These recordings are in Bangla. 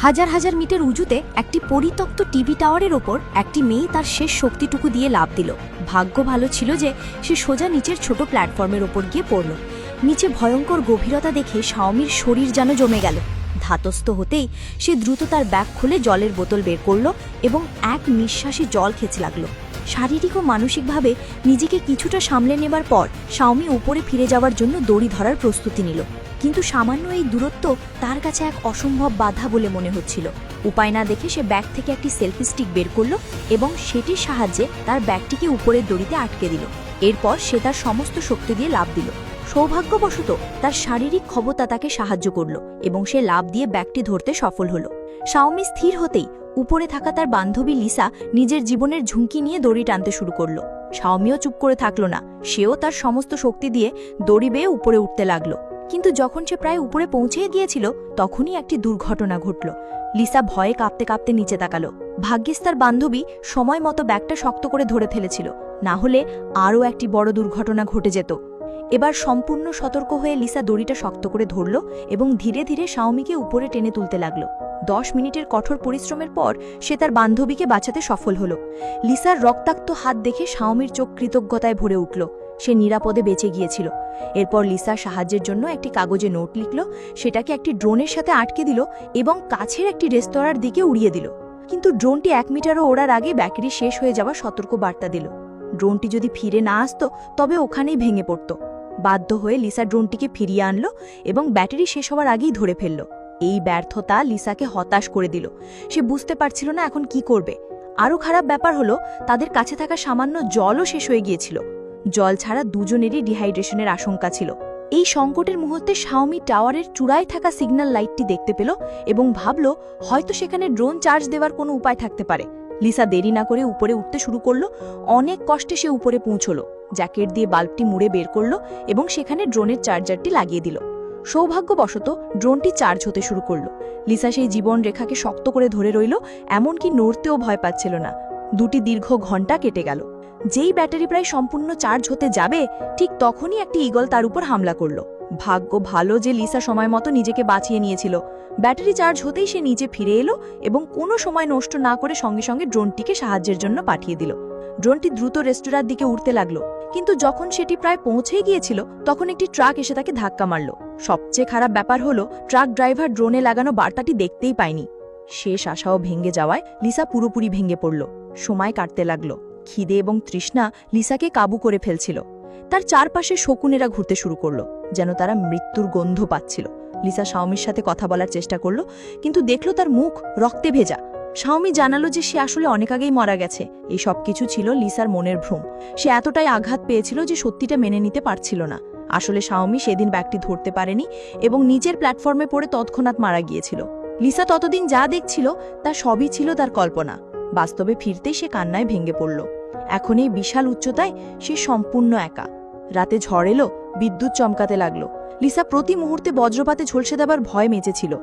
হাজার হাজার মিটার উঁচুতে একটি পরিত্যক্ত টিভি টাওয়ারের ওপর একটি মেয়ে তার শেষ শক্তিটুকু দিয়ে লাভ দিল। ভাগ্য ভালো ছিল যে সে সোজা নিচের ছোট প্ল্যাটফর্মের ওপর গিয়ে পড়ল। নিচে ভয়ঙ্কর গভীরতা দেখে শাওমির শরীর যেন জমে গেল। ধাতস্থ হতেই সে দ্রুত তার ব্যাগ খুলে জলের বোতল বের করল এবং এক নিঃশ্বাসে জল খেতে লাগল। শারীরিক ও মানসিকভাবে নিজেকে কিছুটা সামলে নেবার পর শাওমি উপরে ফিরে যাওয়ার জন্য দড়ি ধরার প্রস্তুতি নিল। কিন্তু সামান্য এই দূরত্ব তার কাছে এক অসম্ভব বাধা বলে মনে হচ্ছিল। উপায় না দেখে সে ব্যাগ থেকে একটি সেলফি স্টিক বের করল এবং সেটির সাহায্যে তার ব্যাগটিকে উপরের দড়িতে আটকে দিল। এরপর সে তার সমস্ত শক্তি দিয়ে লাভ দিল। সৌভাগ্যবশত তার শারীরিক ক্ষমতা তাকে সাহায্য করল এবং সে লাভ দিয়ে ব্যাগটি ধরতে সফল হলো। শাওমি স্থির হতেই উপরে থাকা তার বান্ধবী লিসা নিজের জীবনের ঝুঁকি নিয়ে দড়ি টানতে শুরু করল। শাওমিও চুপ করে থাকল না। সেও তার সমস্ত শক্তি দিয়ে দড়ি বেয়ে উপরে উঠতে লাগল। কিন্তু যখন সে প্রায় উপরে পৌঁছে গিয়েছিল, তখনই একটি দুর্ঘটনা ঘটল। লিসা ভয়ে কাঁপতে কাঁপতে নিচে তাকালো। ভাগ্যিস তার বান্ধবী সময় মতো ব্যাগটা শক্ত করে ধরে ফেলেছিল। না হলে আরও একটি বড় দুর্ঘটনা ঘটে যেত। এবার সম্পূর্ণ সতর্ক হয়ে লিসা দড়িটা শক্ত করে ধরল এবং ধীরে ধীরে শাওমিকে উপরে টেনে তুলতে লাগল। দশ মিনিটের কঠোর পরিশ্রমের পর সে তার বান্ধবীকে বাঁচাতে সফল হল। লিসার রক্তাক্ত হাত দেখে শাওমির চোখ কৃতজ্ঞতায় ভরে উঠল। সে নিরাপদে বেঁচে গিয়েছিল। এরপর লিসার সাহায্যের জন্য একটি কাগজে নোট লিখল, সেটাকে একটি ড্রোনের সাথে আটকে দিল এবং কাছের একটি রেস্তোরাঁর দিকে উড়িয়ে দিল। কিন্তু ড্রোনটি এক মিটারও ওড়ার আগে ব্যাটারি শেষ হয়ে যাওয়ার সতর্ক বার্তা দিল। ড্রোনটি যদি ফিরে না আসতো, তবে ওখানেই ভেঙে পড়ত। বাধ্য হয়ে লিসা ড্রোনটিকে ফিরিয়ে আনলো এবং ব্যাটারি শেষ হওয়ার আগেই ধরে ফেলল। এই ব্যর্থতা লিসাকে হতাশ করে দিল। সে বুঝতে পারছিল না এখন কি করবে। আরও খারাপ ব্যাপার হলো, তাদের কাছে থাকা সামান্য জলও শেষ হয়ে গিয়েছিল। জল ছাড়া দুজনেরই ডিহাইড্রেশনের আশঙ্কা ছিল। এই সংকটের মুহূর্তে শাওমি টাওয়ারের চূড়ায় থাকা সিগন্যাল লাইটটি দেখতে পেল এবং ভাবল, হয়তো সেখানে ড্রোন চার্জ দেওয়ার কোনো উপায় থাকতে পারে। লিসা দেরি না করে উপরে উঠতে শুরু করল, অনেক কষ্টে সে উপরে পৌঁছল। জ্যাকেট দিয়ে বাল্বটি মুড়ে বের করল এবং সেখানে ড্রোনের চার্জারটি লাগিয়ে দিল। সৌভাগ্যবশত, ড্রোনটি চার্জ হতে শুরু করল। লিসা সেই জীবন রেখাকে শক্ত করে ধরে রইল, এমনকি নড়তেও ভয় পাচ্ছিল না। দুটি দীর্ঘ ঘণ্টা কেটে গেল। যেই ব্যাটারি প্রায় সম্পূর্ণ চার্জ হতে যাবে, ঠিক তখনই একটি ইগল তার উপর হামলা করল। ভাগ্য ভালো যে লিসা সময় মতো নিজেকে বাঁচিয়ে নিয়েছিল। ব্যাটারি চার্জ হতেই সে নিচে ফিরে এলো এবং কোনো সময় নষ্ট না করে সঙ্গে সঙ্গে ড্রোনটিকে সাহায্যের জন্য পাঠিয়ে দিল। ড্রোনটি দ্রুত রেস্তোরাঁর দিকে উঠতে লাগল, কিন্তু যখন সেটি প্রায় পৌঁছে গিয়েছিল, তখন একটি ট্রাক এসে তাকে ধাক্কা মারল। সবচেয়ে খারাপ ব্যাপার হলো, ট্রাক ড্রাইভার ড্রোনে লাগানো বার্তাটি দেখতেই পায়নি। শেষ আশাও ভেঙে যাওয়ায় লিসা পুরোপুরি ভেঙে পড়ল। সময় কাটতে লাগল। খিদে এবং তৃষ্ণা লিসাকে কাবু করে ফেলছিল। তার চারপাশে শকুনেরা ঘুরতে শুরু করল, যেন তারা মৃত্যুর গন্ধ পাচ্ছিল। লিসা শাওমির সাথে কথা বলার চেষ্টা করল, কিন্তু দেখল তার মুখ রক্তে ভেজা। শাওমি জানালো যে সে আসলে অনেক আগেই মারা গেছে। এই সব কিছু ছিল লিসার মনের ভ্রম। সে এতটাই আঘাত পেয়েছিল যে সত্যিটা মেনে নিতে পারছিল না। আসলে শাওমি সেদিন ব্যাগটি ধরতে পারেনি এবং নিচের প্ল্যাটফর্মে পড়ে তৎক্ষণাৎ মারা গিয়েছিল। লিসা ততদিন যা দেখছিল, তা সবই ছিল তার কল্পনা। বাস্তবে ফিরতেই সে কান্নায় ভেঙে পড়ল। এখন এই বিশাল উচ্চতায় সে সম্পূর্ণ একা। রাতে ঝড় এলো, বিদ্যুৎ চমকাতে লাগল। লিসা প্রতি মুহূর্তে বজ্রপাতে ঝলসে দেবার ভয় মেচেছিল।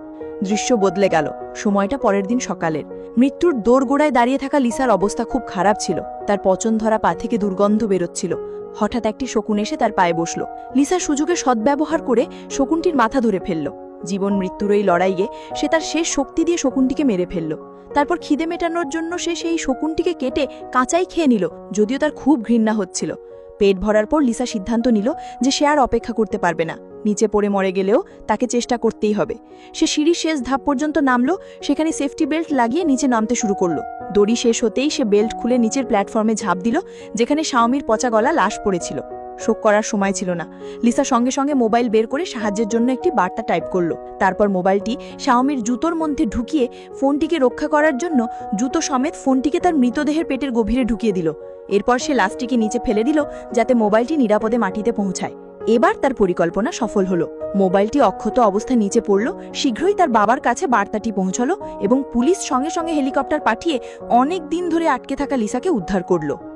দৃশ্য বদলে গেল, সময়টা পরের দিন সকালের। মৃত্যুর দোরগোড়ায় দাঁড়িয়ে থাকা লিসার অবস্থা খুব খারাপ ছিল। তার পচন ধরা পা থেকে দুর্গন্ধ বেরোচ্ছিল। হঠাৎ একটি শকুন এসে তার পায়ে বসল। লিসা সুযোগে সদ্ব্যবহার করে শকুনটির মাথা ধরে ফেলল। জীবন মৃত্যুর এই লড়াইয়ে সে তার শেষ শক্তি দিয়ে শকুনটিকে মেরে ফেলল। তারপর খিদে মেটানোর জন্য সে সেই শকুনটিকে কেটে কাঁচাই খেয়ে নিল, যদিও তার খুব ঘৃণা হচ্ছিল। পেট ভরার পর লিসা সিদ্ধান্ত নিল যে সে আর অপেক্ষা করতে পারবে না। নিচে পড়ে মরে গেলেও তাকে চেষ্টা করতেই হবে। সে সিঁড়ির শেষ ধাপ পর্যন্ত নামলো, সেখানে সেফটি বেল্ট লাগিয়ে নিচে নামতে শুরু করল। দড়ি শেষ হতেই সে বেল্ট খুলে নিচের প্ল্যাটফর্মে ঝাঁপ দিল, যেখানে শাওমির পচা গলা লাশ পড়েছিল। শোক করার সময় ছিল না। লিসা সঙ্গে সঙ্গে মোবাইল বের করে সাহায্যের জন্য একটি বার্তা টাইপ করল। তারপর মোবাইলটি শাওমির জুতোর মধ্যে ঢুকিয়ে ফোনটিকে রক্ষা করার জন্য জুতো সমেত ফোনটিকে তার মৃতদেহের পেটের গভীরে ঢুকিয়ে দিল। এরপর সে লাশটিকে নিচে ফেলে দিল যাতে মোবাইলটি নিরাপদে মাটিতে পৌঁছায়। এবার তার পরিকল্পনা সফল হলো। মোবাইলটি অক্ষত অবস্থায় নিচে পড়ল। শীঘ্রই তার বাবার কাছে বার্তাটি পৌঁছালো এবং পুলিশ সঙ্গে সঙ্গে হেলিকপ্টার পাঠিয়ে অনেক দিন ধরে আটকে থাকা লিসাকে উদ্ধার করল।